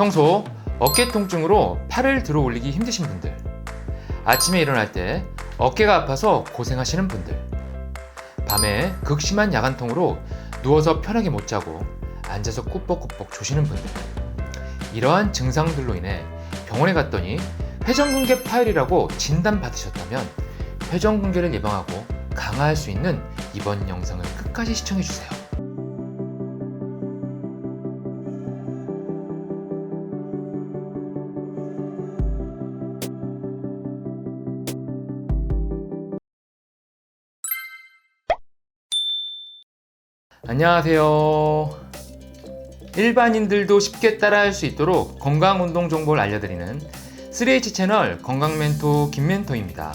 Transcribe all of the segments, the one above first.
평소 어깨 통증으로 팔을 들어 올리기 힘드신 분들, 아침에 일어날 때 어깨가 아파서 고생하시는 분들, 밤에 극심한 야간통으로 누워서 편하게 못 자고 앉아서 꾸벅꾸벅 조시는 분들, 이러한 증상들로 인해 병원에 갔더니 회전근개 파열이라고 진단받으셨다면 회전근개를 예방하고 강화할 수 있는 이번 영상을 끝까지 시청해주세요. 안녕하세요. 일반인들도 쉽게 따라할 수 있도록 건강 운동 정보를 알려드리는 3H 채널 건강 멘토 김멘토입니다.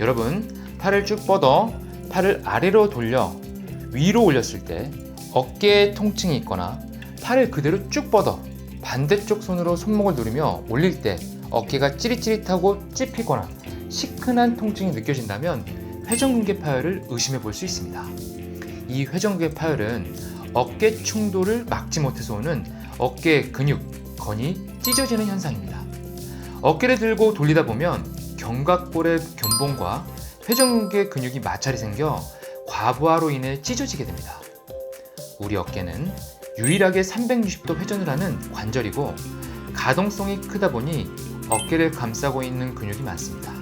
여러분, 팔을 쭉 뻗어 팔을 아래로 돌려 위로 올렸을 때 어깨에 통증이 있거나 팔을 그대로 쭉 뻗어 반대쪽 손으로 손목을 누르며 올릴 때 어깨가 찌릿찌릿하고 찝히거나 시큰한 통증이 느껴진다면 회전근개 파열을 의심해 볼 수 있습니다. 이 회전근개 파열은 어깨 충돌을 막지 못해서 오는 어깨 근육, 건이 찢어지는 현상입니다. 어깨를 들고 돌리다 보면 견갑골의 견봉과 회전근개 근육이 마찰이 생겨 과부하로 인해 찢어지게 됩니다. 우리 어깨는 유일하게 360도 회전을 하는 관절이고 가동성이 크다 보니 어깨를 감싸고 있는 근육이 많습니다.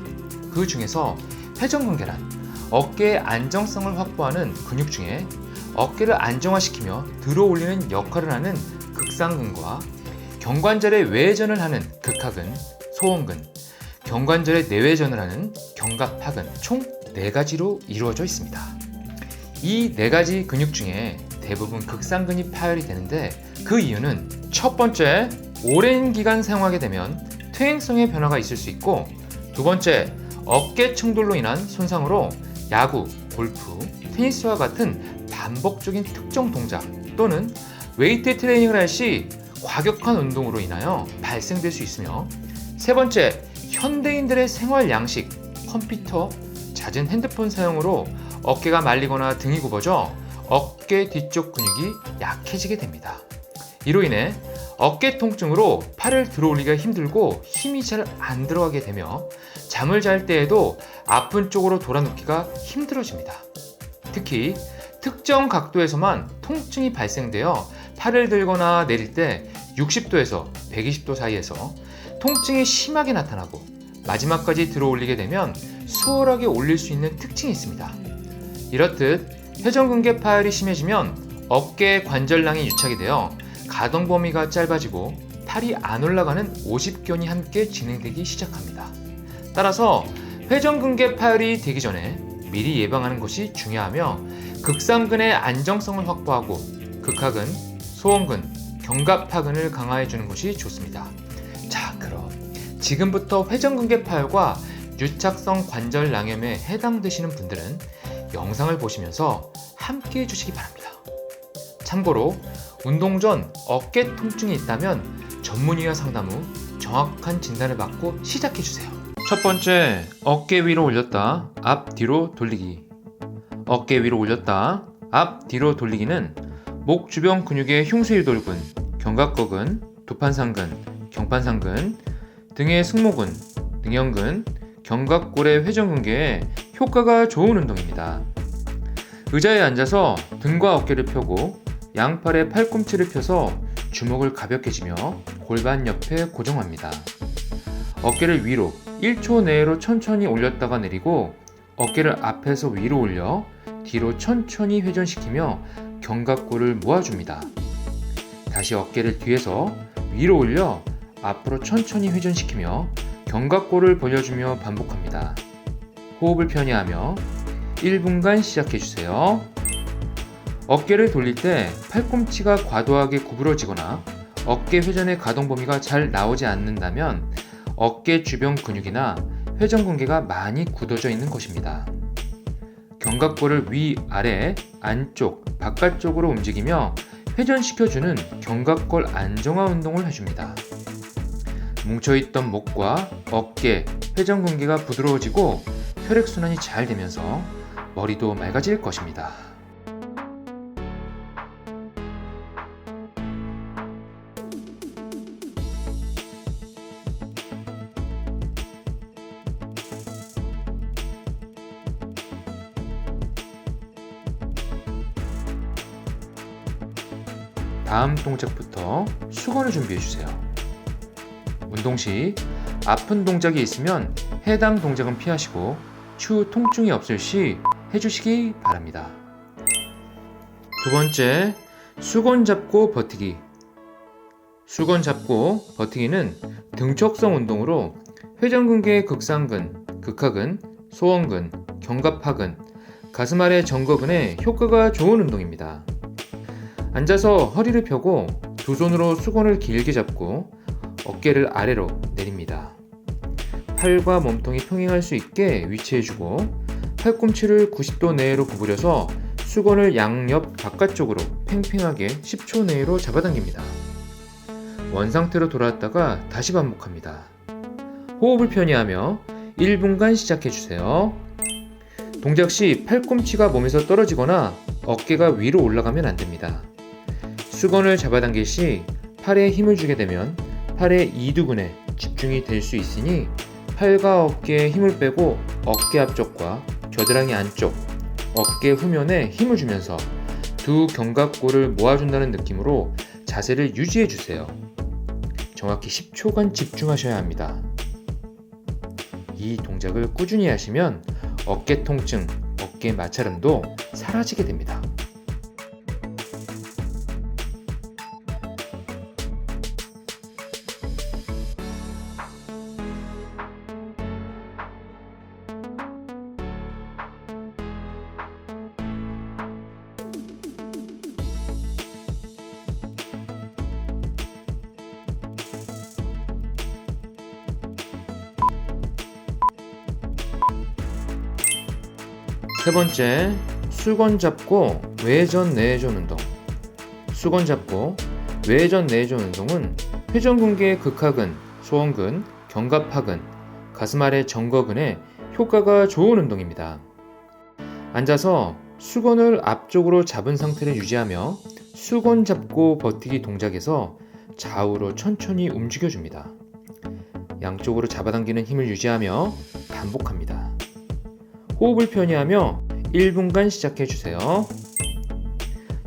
그 중에서 회전근개란 어깨의 안정성을 확보하는 근육 중에 어깨를 안정화시키며 들어 올리는 역할을 하는 극상근과 경관절의 외회전을 하는 극하근, 소원근, 경관절의 내외전을 하는 경갑하근 총 4가지로 이루어져 있습니다. 이 4가지 근육 중에 대부분 극상근이 파열이 되는데 그 이유는 첫 번째, 오랜 기간 사용하게 되면 퇴행성의 변화가 있을 수 있고 두 번째, 어깨 충돌로 인한 손상으로 야구, 골프, 테니스와 같은 반복적인 특정 동작 또는 웨이트 트레이닝을 할 시 과격한 운동으로 인하여 발생될 수 있으며 세 번째, 현대인들의 생활 양식, 컴퓨터, 잦은 핸드폰 사용으로 어깨가 말리거나 등이 굽어져 어깨 뒤쪽 근육이 약해지게 됩니다. 이로 인해 어깨 통증으로 팔을 들어 올리기가 힘들고 힘이 잘 안 들어가게 되며 잠을 잘 때에도 아픈 쪽으로 돌아눕기가 힘들어집니다. 특히 특정 각도에서만 통증이 발생되어 팔을 들거나 내릴 때 60도에서 120도 사이에서 통증이 심하게 나타나고 마지막까지 들어 올리게 되면 수월하게 올릴 수 있는 특징이 있습니다. 이렇듯 회전근개 파열이 심해지면 어깨 관절낭이 유착이 되어 가동 범위가 짧아지고 팔이 안 올라가는 오십견이 함께 진행되기 시작합니다. 따라서 회전근개 파열이 되기 전에 미리 예방하는 것이 중요하며 극상근의 안정성을 확보하고 극하근, 소원근, 견갑하근을 강화해 주는 것이 좋습니다. 자, 그럼 지금부터 회전근개 파열과 유착성 관절 낭염에 해당되시는 분들은 영상을 보시면서 함께 해주시기 바랍니다. 참고로 운동 전 어깨 통증이 있다면 전문의와 상담 후 정확한 진단을 받고 시작해 주세요. 첫 번째, 어깨 위로 올렸다, 앞 뒤로 돌리기. 어깨 위로 올렸다, 앞 뒤로 돌리기는 목 주변 근육의 흉쇄유돌근, 견갑거근, 두판상근, 경판상근, 등의 승모근, 등형근, 견갑골의 회전근개에 효과가 좋은 운동입니다. 의자에 앉아서 등과 어깨를 펴고 양팔의 팔꿈치를 펴서 주먹을 가볍게 쥐며 골반 옆에 고정합니다. 어깨를 위로 1초 내로 천천히 올렸다가 내리고 어깨를 앞에서 위로 올려 뒤로 천천히 회전시키며 견갑골을 모아줍니다. 다시 어깨를 뒤에서 위로 올려 앞으로 천천히 회전시키며 견갑골을 벌려주며 반복합니다. 호흡을 편히 하며 1분간 시작해주세요. 어깨를 돌릴 때 팔꿈치가 과도하게 구부러지거나 어깨 회전의 가동 범위가 잘 나오지 않는다면 어깨 주변 근육이나 회전근개가 많이 굳어져 있는 것입니다. 견갑골을 위, 아래, 안쪽, 바깥쪽으로 움직이며 회전시켜주는 견갑골 안정화 운동을 해줍니다. 뭉쳐있던 목과 어깨, 회전근개가 부드러워지고 혈액순환이 잘 되면서 머리도 맑아질 것입니다. 다음 동작부터 수건을 준비해 주세요. 운동 시 아픈 동작이 있으면 해당 동작은 피하시고 추후 통증이 없을 시 해주시기 바랍니다. 두 번째, 수건 잡고 버티기. 수건 잡고 버티기는 등척성 운동으로 회전근개 극상근, 극하근, 소원근, 견갑하근, 가슴 아래 정거근에 효과가 좋은 운동입니다. 앉아서 허리를 펴고 두 손으로 수건을 길게 잡고 어깨를 아래로 내립니다. 팔과 몸통이 평행할 수 있게 위치해주고 팔꿈치를 90도 내로 구부려서 수건을 양옆 바깥쪽으로 팽팽하게 10초 내로 잡아당깁니다. 원상태로 돌아왔다가 다시 반복합니다. 호흡을 편히 하며 1분간 시작해주세요. 동작 시 팔꿈치가 몸에서 떨어지거나 어깨가 위로 올라가면 안 됩니다. 수건을 잡아당길 시 팔에 힘을 주게 되면 팔의 이두근에 집중이 될 수 있으니 팔과 어깨에 힘을 빼고 어깨 앞쪽과 겨드랑이 안쪽, 어깨 후면에 힘을 주면서 두 견갑골을 모아준다는 느낌으로 자세를 유지해 주세요. 정확히 10초간 집중하셔야 합니다. 이 동작을 꾸준히 하시면 어깨 통증, 어깨 마찰음도 사라지게 됩니다. 세 번째, 수건 잡고 외전 내전 운동. 수건 잡고 외전 내전 운동은 회전근개 극하근, 소원근, 견갑하근, 가슴 아래 정거근에 효과가 좋은 운동입니다. 앉아서 수건을 앞쪽으로 잡은 상태를 유지하며 수건 잡고 버티기 동작에서 좌우로 천천히 움직여줍니다. 양쪽으로 잡아당기는 힘을 유지하며 반복합니다. 호흡을 편히하며 1분간 시작해 주세요.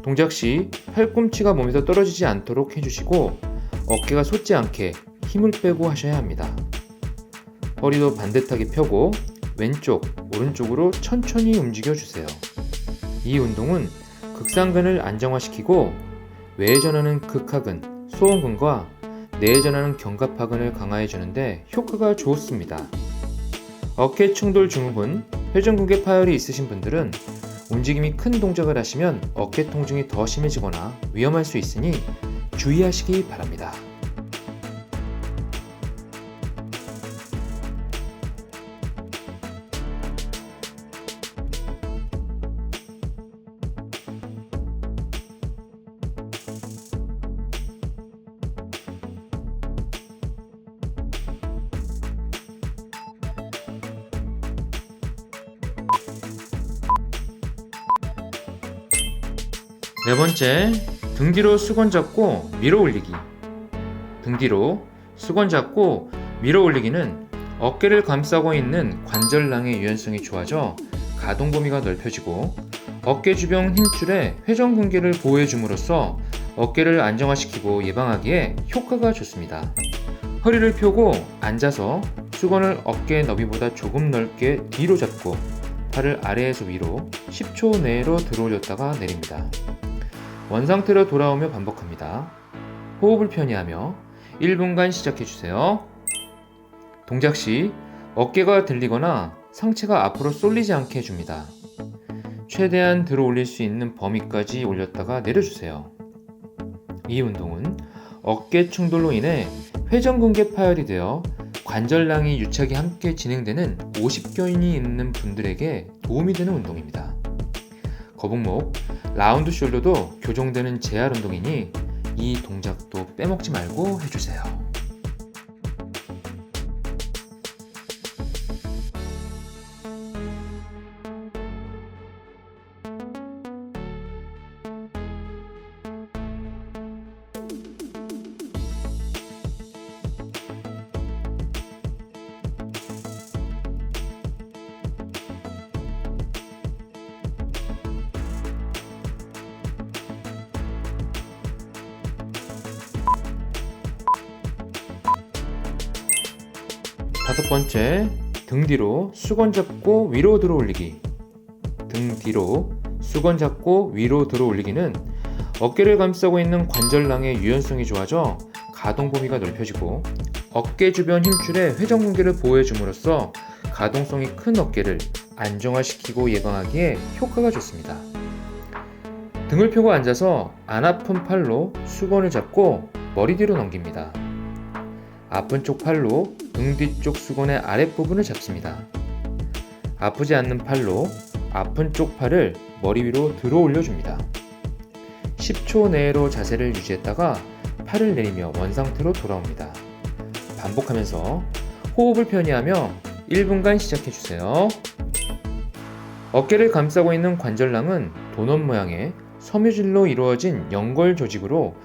동작 시 팔꿈치가 몸에서 떨어지지 않도록 해주시고 어깨가 솟지 않게 힘을 빼고 하셔야 합니다. 허리도 반듯하게 펴고 왼쪽, 오른쪽으로 천천히 움직여 주세요. 이 운동은 극상근을 안정화시키고 외전하는 극하근, 소원근과 내전하는 견갑하근을 강화해 주는데 효과가 좋습니다. 어깨 충돌 증후군, 회전근개 파열이 있으신 분들은 움직임이 큰 동작을 하시면 어깨 통증이 더 심해지거나 위험할 수 있으니 주의하시기 바랍니다. 네 번째, 등 뒤로 수건 잡고 밀어 올리기. 등 뒤로 수건 잡고 밀어 올리기는 어깨를 감싸고 있는 관절낭의 유연성이 좋아져 가동 범위가 넓혀지고 어깨 주변 힘줄에 회전근개를 보호해 줌으로써 어깨를 안정화시키고 예방하기에 효과가 좋습니다. 허리를 펴고 앉아서 수건을 어깨 너비보다 조금 넓게 뒤로 잡고 팔을 아래에서 위로 10초 내로 들어올렸다가 내립니다. 원상태로 돌아오며 반복합니다. 호흡을 편히 하며 1분간 시작해주세요. 동작 시 어깨가 들리거나 상체가 앞으로 쏠리지 않게 해줍니다. 최대한 들어 올릴 수 있는 범위까지 올렸다가 내려주세요. 이 운동은 어깨 충돌로 인해 회전근개 파열이 되어 관절낭이 유착이 함께 진행되는 50견이 있는 분들에게 도움이 되는 운동입니다. 거북목, 라운드 숄더도 교정되는 재활 운동이니 이 동작도 빼먹지 말고 해주세요. 다섯 번째, 등 뒤로 수건 잡고 위로 들어 올리기. 등 뒤로 수건 잡고 위로 들어 올리기는 어깨를 감싸고 있는 관절낭의 유연성이 좋아져 가동 범위가 넓혀지고 어깨 주변 힘줄의 회전 공기를 보호해 줌으로써 가동성이 큰 어깨를 안정화시키고 예방하기에 효과가 좋습니다. 등을 펴고 앉아서 안 아픈 팔로 수건을 잡고 머리 뒤로 넘깁니다. 아픈 쪽 팔로 등 뒤쪽 수건의 아랫부분을 잡습니다. 아프지 않는 팔로 아픈 쪽 팔을 머리 위로 들어 올려줍니다. 10초 내로 자세를 유지했다가 팔을 내리며 원상태로 돌아옵니다. 반복하면서 호흡을 편히 하며 1분간 시작해주세요. 어깨를 감싸고 있는 관절낭은 도넛 모양의 섬유질로 이루어진 연골 조직으로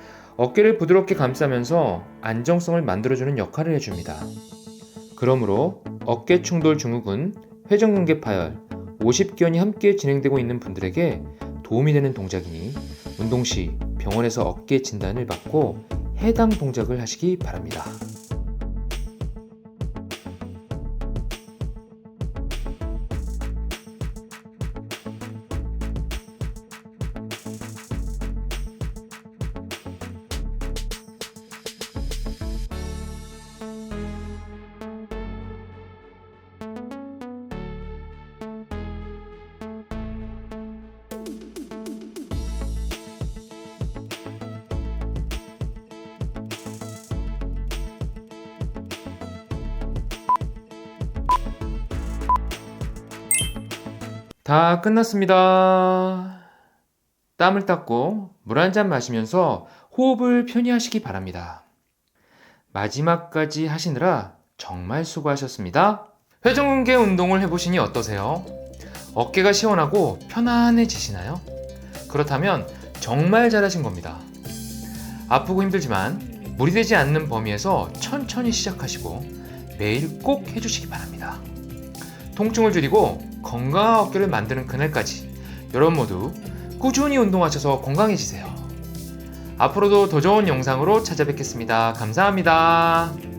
어깨를 부드럽게 감싸면서 안정성을 만들어주는 역할을 해줍니다. 그러므로 어깨 충돌 증후군, 회전근개 파열, 50견이 함께 진행되고 있는 분들에게 도움이 되는 동작이니 운동 시 병원에서 어깨 진단을 받고 해당 동작을 하시기 바랍니다. 다 끝났습니다. 땀을 닦고 물 한 잔 마시면서 호흡을 편히 하시기 바랍니다. 마지막까지 하시느라 정말 수고하셨습니다. 회전근개 운동을 해보시니 어떠세요? 어깨가 시원하고 편안해지시나요? 그렇다면 정말 잘하신 겁니다. 아프고 힘들지만 무리되지 않는 범위에서 천천히 시작하시고 매일 꼭 해주시기 바랍니다. 통증을 줄이고 건강한 어깨를 만드는 그날까지 여러분 모두 꾸준히 운동하셔서 건강해지세요. 앞으로도 더 좋은 영상으로 찾아뵙겠습니다. 감사합니다.